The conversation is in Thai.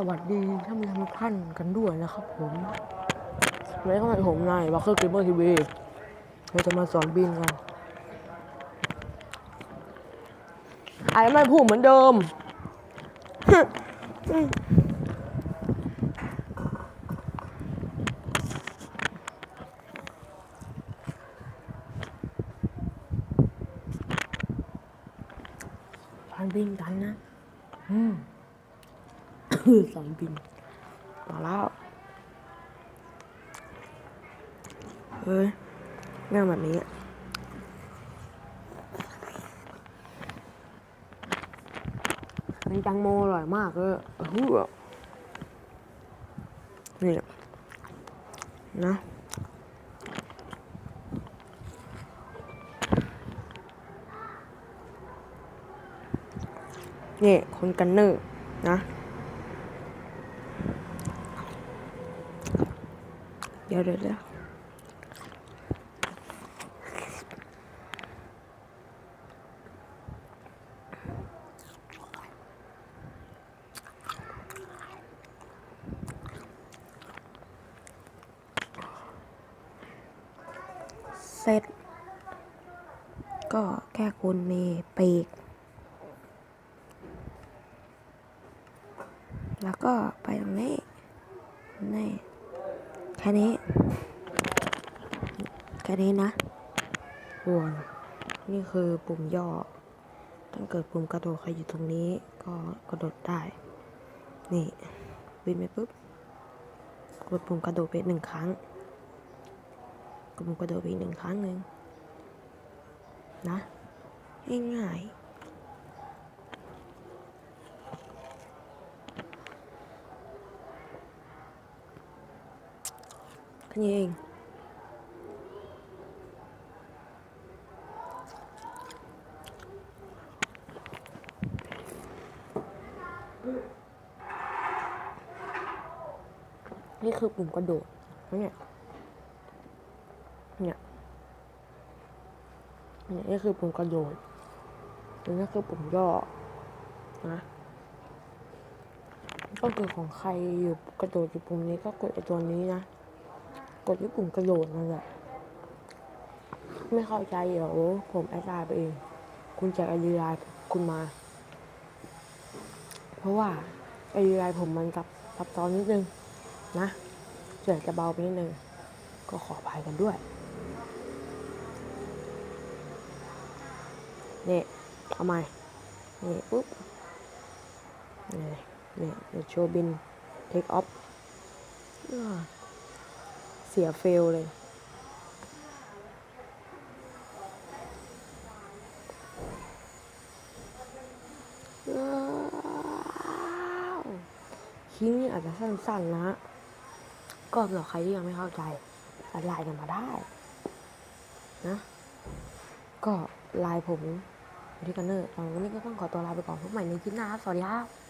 สวัสดีท่านผู้ชมทุกท่านกันด้วยนะครับผมวันนี้ก็มาผมนายบัคเกอร์เกมเมอร์ทีวีเราจะมาสอนบินกันไอ้ไม่พูดเหมือนเดิมสอนบินกันนะ อืม สอนบินมาแล้วเฮ้ยเรื่องแบบนี้เป็นแตังโมอร่อยมากเลยนี่นะนี่คนกันเนอร์นะ เดี๋ยวเดี๋ยวเดี๋ยวเสร็จ ก็แค่คุณมีปีก แล้วก็ไปตรงนี้นี่ ค่นี้ แค่นี้นะวนนี่คือปุ่มย่อ ถ้าเกิดปุ่มกระโดดใครอยู่ตรงนี้ ก็กระโดดได้ นี่บินไปปุ๊บ กดปุ่มกระโดดไปหนึ่งครั้ง กดปุ่มกระโดดไปหนึ่งครั้งหนึ่งนะง่ายๆ แค่นี้เอง นี่คือปุ่มกระโดดนะเนี่ยเนี่ย เนี่ย นี่คือปุ่มกระโดดแล้วนี่คือปุ่มย่อ นะก็คือของใครอยู่กระโดดอยู่ปุ่มนี้ก็กดไอตัวนี้นะ กดที่ปุ่มกระโดดนั่นแหละไม่เข้าใจเดี๋ยวผมแอดไลน์ไปเอง คุณจะไอดีไลน์คุณมา เพราะว่าไอดีไลน์ผมมันกับซับซ้อนนิดนึง นะเสียงจะเบาไปนิดนึง ก็ขออภัยกันด้วยนี่เอาม่นี่ปุ๊บนี่นี่เดี๋ยวโชว์บินเทคออฟ เสียเฟลเลย คลิปนี้อาจจะสั้นๆนะ ก็สำหรับใครที่ยังไม่เข้าใจแอดไลน์กันมาได้ นะ ก็ไลน์ผมที่กันเนอร์วันนี้ก็ต้องขอตัวลาไปก่อนพบใหม่ในคลิปหน้าครับสวัสดีครับ